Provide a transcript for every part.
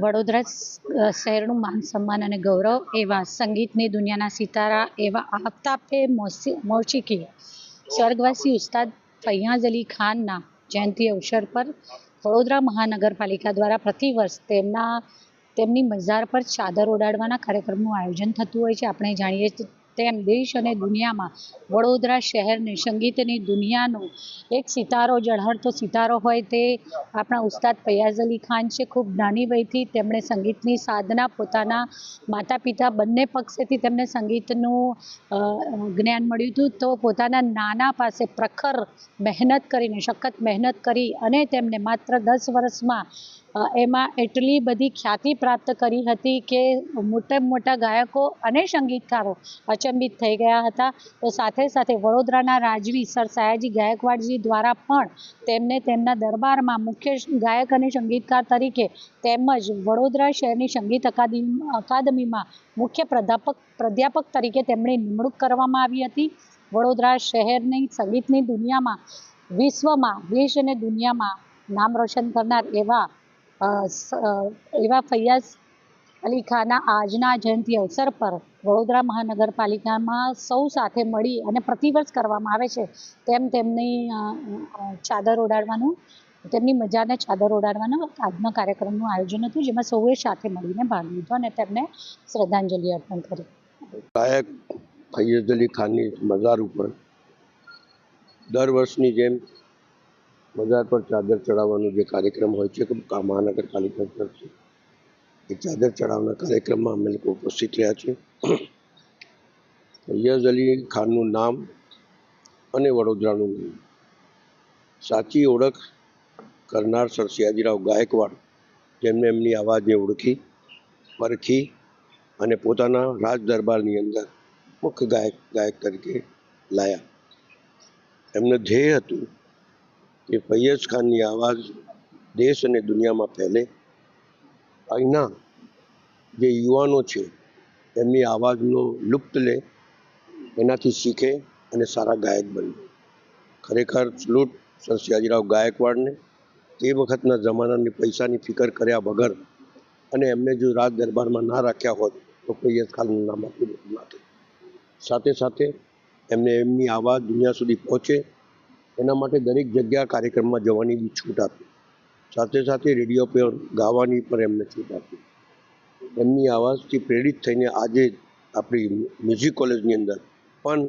વડોદરા શહેરનું માન સન્માન અને ગૌરવ એવા સંગીતની દુનિયાના સિતારા એવા આફતાબે મોશીકી સ્વર્ગવાસી ઉસ્તાદ ફૈયાઝ અલી ખાનના જયંતિ અવસર પર વડોદરા મહાનગરપાલિકા દ્વારા પ્રતિવર્ષ તેમના, તેમની મઝાર પર ચાદર ઓડાડવાના કાર્યક્રમનું આયોજન થતું હોય છે. આપણે જાણીએ છીએ તેમ દેશ અને દુનિયામાં વડોદરા શહેરને, સંગીતની દુનિયાનો એક સિતારો, ઝળહળતો સિતારો હોય તે આપણા ઉસ્તાદ ફૈયાઝ અલી ખાન છે, ખૂબ નાની વયથી તેમણે સંગીતની સાધના પોતાના માતા પિતા બંને પક્ષેથી તેમને સંગીતનું જ્ઞાન મળ્યું હતું. તો પોતાના નાના પાસે પ્રખર મહેનત કરીને, સખત મહેનત કરી અને તેમને માત્ર દસ વર્ષમાં એમાં એટલી બધી ખ્યાતિ પ્રાપ્ત કરી હતી કે મોટા મોટા ગાયકો અને સંગીતકારો અચંબિત થઈ ગયા હતા. તો સાથે સાથે વડોદરાના રાજવી સર સયાજી ગાયકવાડજી દ્વારા પણ તેમને તેમના દરબારમાં મુખ્ય ગાયક અને સંગીતકાર તરીકે તેમજ વડોદરા શહેરની સંગીત અકાદમી અકાદમીમાં મુખ્ય પ્રાધ્યાપક પ્રાધ્યાપક તરીકે તેમની નિમણૂક કરવામાં આવી હતી. વડોદરા શહેરની સંગીતની દુનિયામાં વિશ્વમાં, દેશ અને દુનિયામાં નામ રોશન કરનાર એવા એવા ફૈયાઝ અલી ખાના આજના જયંતિ અવસર પર વડોદરા મહાનગરપાલિકામાં સૌ સાથે મળી અને પ્રતિવર્ષ કરવામાં આવે છે. તેમ તેમની ચાદર ઓડાડવાનું તેમની મજાને ચાદર ઓડાડવાનું આજના કાર્યક્રમનું આયોજન હતું, જેમાં સૌએ સાથે મળીને ભાગ લીધો અને તેમને શ્રદ્ધાંજલિ અર્પણ કરી. ગાયક ફૈયઝ અલી ખાનની મજાર ઉપર દર વર્ષની જેમ મઝાર પર ચાદર ચડાવવાનો જે કાર્યક્રમ હોય છે મહાનગરપાલિકા તરફથી, એ ચાદર ચડાવવાના કાર્યક્રમમાં અમે લોકો ઉપસ્થિત રહ્યા છીએ. યઝ અલી ખાનનું નામ અને વડોદરાનું નામ. સાચી ઓળખ કરનાર સર સયાજીરાવ ગાયકવાડ, જેમને એમની આવાજને ઓળખી, પરખી અને પોતાના રાજ દરબારની અંદર મુખ્ય ગાયક ગાયક તરીકે લાયા. એમનું ધ્યેય હતું કે ફૈયઝ ખાનની આવાજ દેશ અને દુનિયામાં ફેલે. અહીંના જે યુવાનો છે, એમની આવાજનો લુપ્ત લે, એનાથી શીખે અને સારા ગાયક બને. ખરેખર સલુટ સર સયાજીરાવ ગાયકવાડને તે વખતના જમાનાની પૈસાની ફિકર કર્યા વગર અને એમને જો રાજ દરબારમાં ના રાખ્યા હોત, તો ફૈયઝ ખાનનું નામ આટલું નથી સાથે સાથે એમને એમની આવાજ દુનિયા સુધી પહોંચે એના માટે દરેક જગ્યા કાર્યક્રમમાં જવાની બી છૂટ આપી. સાથે સાથે રેડિયો પર ગાવાની પણ એમને છૂટ આપી. એમની આવાજથી પ્રેરિત થઈને આજે આપણી મ્યુઝિક કોલેજની અંદર પણ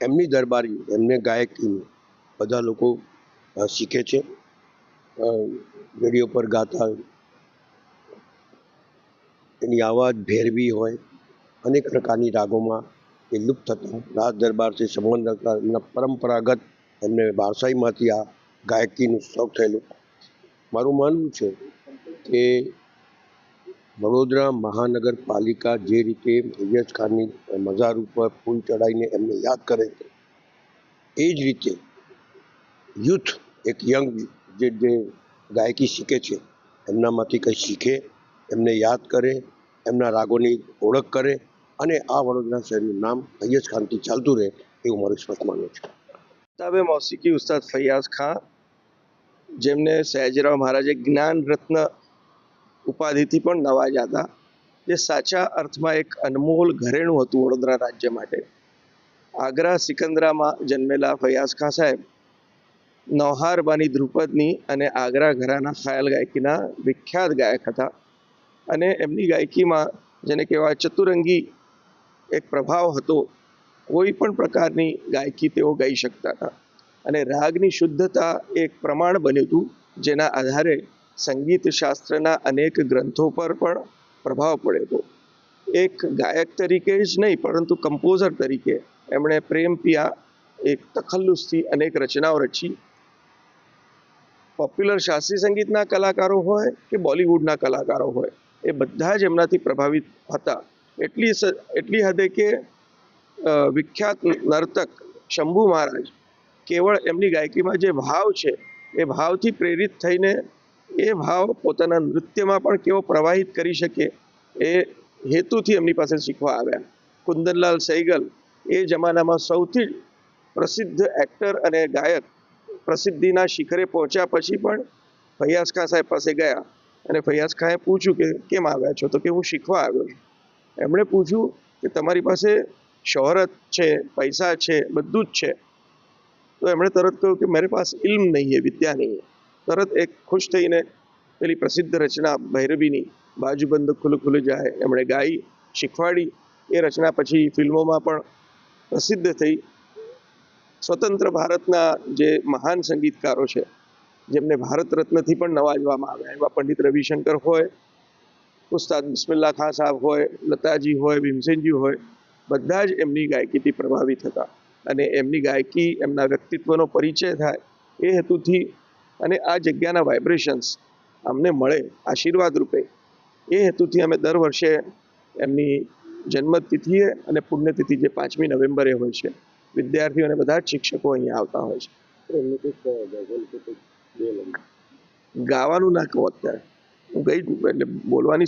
એમની દરબારી એમને ગાયકીનું બધા લોકો શીખે છે. રેડિયો પર ગાતા એની આવાજ ભેરવી હોય. અનેક પ્રકારની રાગોમાં એ લુપ્ત થતા રાજ દરબારથી સંબંધ હતા એમના પરંપરાગત એમને બારસાઈમાંથી આ ગાયકીનું શોખ થયેલું. મારું માનવું છે કે વડોદરા મહાનગરપાલિકા જે રીતે ફૈયઝ ખાનની મઝાર ઉપર ફૂલ ચડાવીને એમને યાદ કરે છે, એ જ રીતે યુથ એક યંગ જે જે ગાયકી શીખે છે, એમનામાંથી કંઈ શીખે, એમને યાદ કરે, એમના રાગોની ઓળખ કરે અને આ વડોદરા શહેરનું નામ ફૈયઝ ખાનથી ચાલતું રહે એવું મારું સ્પષ્ટ માનવું છે. તાબે મોસીકી ઉસ્તાદ ફૈયાઝ ખાન જેમને સયાજીરાવ મહારાજે જ્ઞાન રત્ન ઉપાધિથી પણ નવાજ્યા હતા જે સાચા અર્થમાં એક અનમોલ ઘરેણું હતું વડોદરા રાજ્ય માટે આગ્રા સિકંદરામાં જન્મેલા ફૈયાઝ ખાન સાહેબ નૌહારબાની ધ્રુપદની અને આગ્રા ઘરાના ખ્યાલ ગાયકીના વિખ્યાત ગાયક હતા અને એમની ગાયકીમાં જેને કહેવાય ચતુરંગી એક પ્રભાવ હતો કોઈ પણ પ્રકારની ગાયકી તેઓ ગાઈ શકતા હતા. અને રાગની શુદ્ધતા એક પ્રમાણ બન્યું હતું, જેના આધારે સંગીત શાસ્ત્રના અનેક ગ્રંથો પર પણ પ્રભાવ પડ્યો હતો. એક ગાયક તરીકે જ નહીં, પરંતુ કમ્પોઝર તરીકે એમણે પ્રેમ પિયા એક તખલ્લુસથી અનેક રચનાઓ રચી. પોપ્યુલર શાસ્ત્રીય સંગીતના કલાકારો હોય કે બોલિવૂડના કલાકારો હોય, એ બધા જ એમનાથી પ્રભાવિત હતા. એટલી એટલી હદે કે વિખ્યાત નર્તક શંભુ મહારાજ કેવળ એમની ગાયકીમાં જે ભાવ છે, એ ભાવથી પ્રેરિત થઈને એ ભાવ પોતાના નૃત્યમાં પણ કેવો પ્રવાહિત કરી શકે એ હેતુથી એમની પાસે શીખવા આવ્યા. કુંદનલાલ સૈગલ એ જમાનામાં સૌથી પ્રસિદ્ધ એક્ટર અને ગાયક પ્રસિદ્ધિના શિખરે પહોંચ્યા પછી પણ ફૈયાઝ ખાન સાહેબ પાસે ગયા અને ફૈયાઝ ખાએ પૂછ્યું કે કેમ આવ્યા છો? તો કે હું શીખવા આવ્યો છું. એમણે પૂછ્યું કે તમારી પાસે શોહરત છે પૈસા છે બધું જ છે તો એમણે તરત કહ્યું કે મારી પાસે ઇલ્મ નહીં હે વિદ્યા નહીં તરત એક ખુશ થઈને પેલી પ્રસિદ્ધ રચના ભૈરવીની બાજુબંધ ખુલ્લું ખુલ્લું જાય, એમણે ગાઈ, શીખવાડી. એ રચના પછી ફિલ્મોમાં પણ પ્રસિદ્ધ થઈ. સ્વતંત્ર ભારતના જે મહાન સંગીતકારો છે, જેમને ભારત રત્નથી પણ નવાજવામાં આવ્યા, એવા પંડિત રવિશંકર હોય, ઉસ્તાદ બિસ્મિલ્લા ખાન સાહેબ હોય, લતાજી હોય, ભીમસેનજી હોય બધા જ એમની ગાયકીથી પ્રભાવિત હતા. અને એમની ગાયકી એમના વ્યક્તિત્વનો પરિચય થાય એ હેતુથી અને આ જગ્યાના વાઇબ્રેશન્સ અમને મળે આશીર્વાદ રૂપે. એ હેતુથી અમે દર વર્ષે એમની જન્મતિથિએ અને પુણ્યતિથિ જે પાંચમી નવેમ્બરે હોય છે વિદ્યાર્થીઓ અને બધા જ શિક્ષકો અહીંયા આવતા હોય છે. ગાવાનું ના કહો અત્યારે. હું ગઈ એટલે બોલવાની